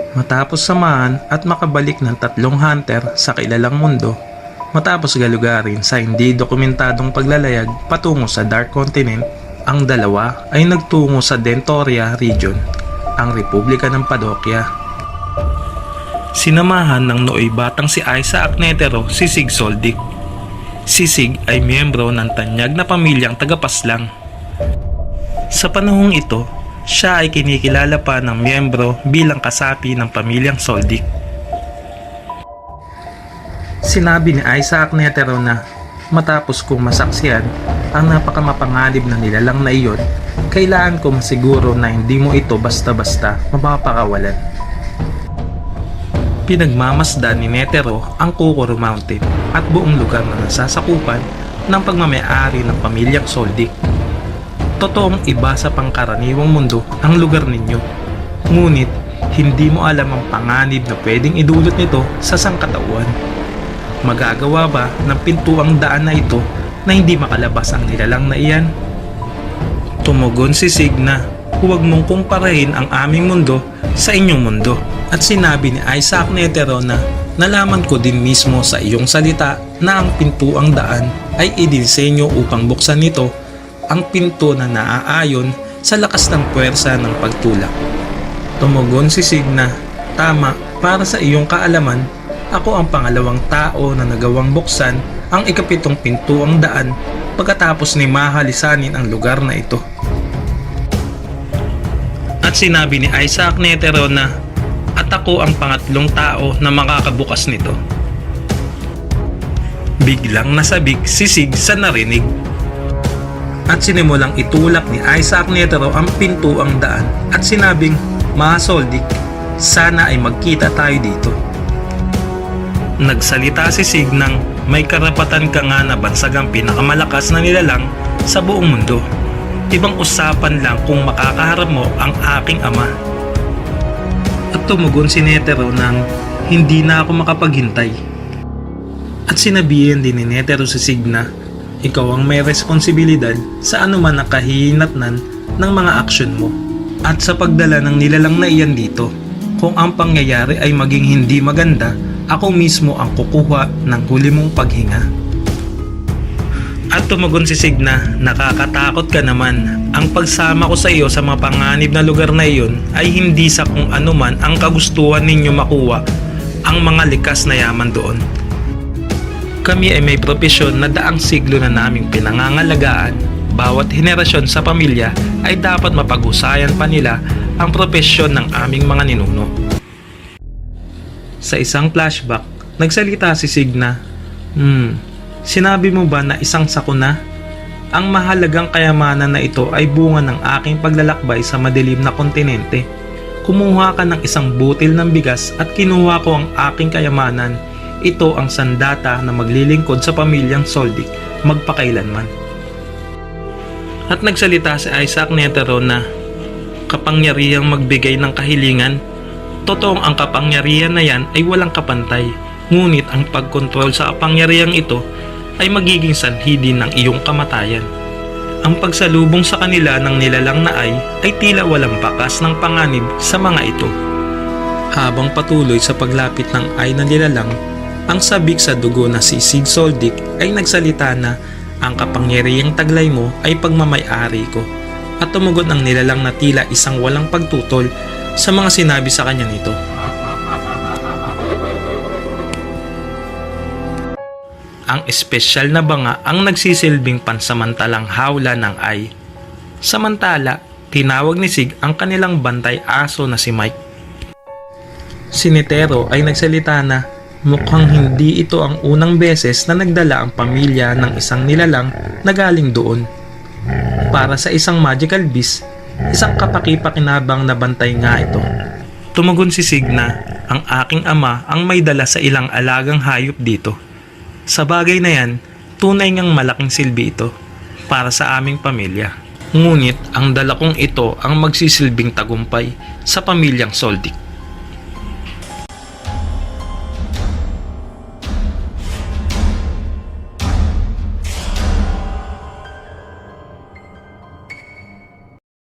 Matapos samahan at makabalik ng tatlong hunter sa kilalang mundo, matapos galugarin sa hindi dokumentadong paglalayag patungo sa Dark Continent, ang dalawa ay nagtungo sa Dentoria Region, ang Republika ng Padokya. Sinamahan ng nooy batang si Isaac Netero si Sig Soldic. Si Sig ay miyembro ng tanyag na pamilyang tagapaslang. Sa panahong ito, siya ay kinikilala pa ng miyembro bilang kasapi ng pamilyang Soldic. Sinabi ni Isaac Netero na matapos kong masaksiyan ang napakamapanganib na nilalang na iyon, kailangan ko masiguro na hindi mo ito basta-basta mapapakawalan. Pinagmamasdan ni Netero ang Kukuro Mountain at buong lugar na nasasakupan ng pagmamayari ng pamilyang Soldic. Totoong iba sa pangkaraniwang mundo ang lugar ninyo. Ngunit, hindi mo alam ang panganib na pwedeng idulot nito sa sangkatauhan. Magagawa ba ng pintuang daan na ito na hindi makalabas ang nilalang na iyan? Tumugon si Signa, huwag mong kumparahin ang aming mundo sa inyong mundo. At sinabi ni Isaac Netero na nalaman ko din mismo sa iyong salita na ang pintuang daan ay idinsenyo upang buksan nito ang pinto na naaayon sa lakas ng puwersa ng pagtulak. Tumugon si Signa, tama, para sa iyong kaalaman, ako ang pangalawang tao na nagawang buksan ang ikapitong pintuang daan pagkatapos ni mahalisanin ang lugar na ito. At sinabi ni Isaac Netero na at ako ang pangatlong tao na makakabukas nito. Biglang nasabik si Sig sa narinig. At sinimulang itulak ni Isaac Netero ang pintuang daan at sinabing, Mga Soldik, sana ay magkita tayo dito. Nagsalita si Sig ng may karapatan ka nga na bansag ang pinakamalakas na nilalang sa buong mundo. Ibang usapan lang kung makakaharap mo ang aking ama. At tumugon si Netero ng hindi na ako makapaghintay. At sinabihan din ni Netero si Signa, ikaw ang may responsibilidad sa anuman na kahihinatnan ng mga aksyon mo at sa pagdala ng nilalang na iyan dito. Kung ang pangyayari ay maging hindi maganda, ako mismo ang kukuha ng huli mong paghinga. At tumugon si Signa, nakakatakot ka naman. Ang pagsama ko sa iyo sa mapanganib na lugar na iyon ay hindi sa kung anuman ang kagustuhan ninyo makuha ang mga likas na yaman doon. Kami ay may propesyon na daang siglo na naming pinangangalagaan. Bawat henerasyon sa pamilya ay dapat mapag-usayan pa nila ang propesyon ng aming mga ninuno. Sa isang flashback, nagsalita si Signa, Hmm, sinabi mo ba na isang sakuna? Ang mahalagang kayamanan na ito ay bunga ng aking paglalakbay sa madilim na kontinente. Kumuha ka ng isang butil ng bigas at kinuha ko ang aking kayamanan. Ito ang sandata na maglilingkod sa pamilyang Soldik magpakailanman. At nagsalita si Isaac Netero na kapangyarihang magbigay ng kahilingan. Totoong ang kapangyarihan na yan ay walang kapantay. Ngunit ang pagkontrol sa kapangyarihang ito ay magiging sanhi din ng iyong kamatayan. Ang pagsalubong sa kanila ng nilalang na ay ay tila walang bakas ng panganib sa mga ito. Habang patuloy sa paglapit ng ay ng nilalang, ang sabik sa dugo na si Sig Soldik ay nagsalita na ang kapangyarihang taglay mo ay pagmamayari ko at tumugon ang nilalang na tila isang walang pagtutol sa mga sinabi sa kanya nito. Ang espesyal na banga ang nagsisilbing pansamantalang hawla ng ay. Samantala, tinawag ni Sig ang kanilang bantay aso na si Mike. Si Netero ay nagsalita na mukhang hindi ito ang unang beses na nagdala ang pamilya ng isang nilalang na galing doon. Para sa isang magical beast, isang kapakipakinabang na bantay nga ito. Tumugon si Signa, ang aking ama ang may dala sa ilang alagang hayop dito. Sa bagay na yan, tunay ngang malaking silbi ito para sa aming pamilya. Ngunit ang dala kong ito ang magsisilbing tagumpay sa pamilyang Soldik.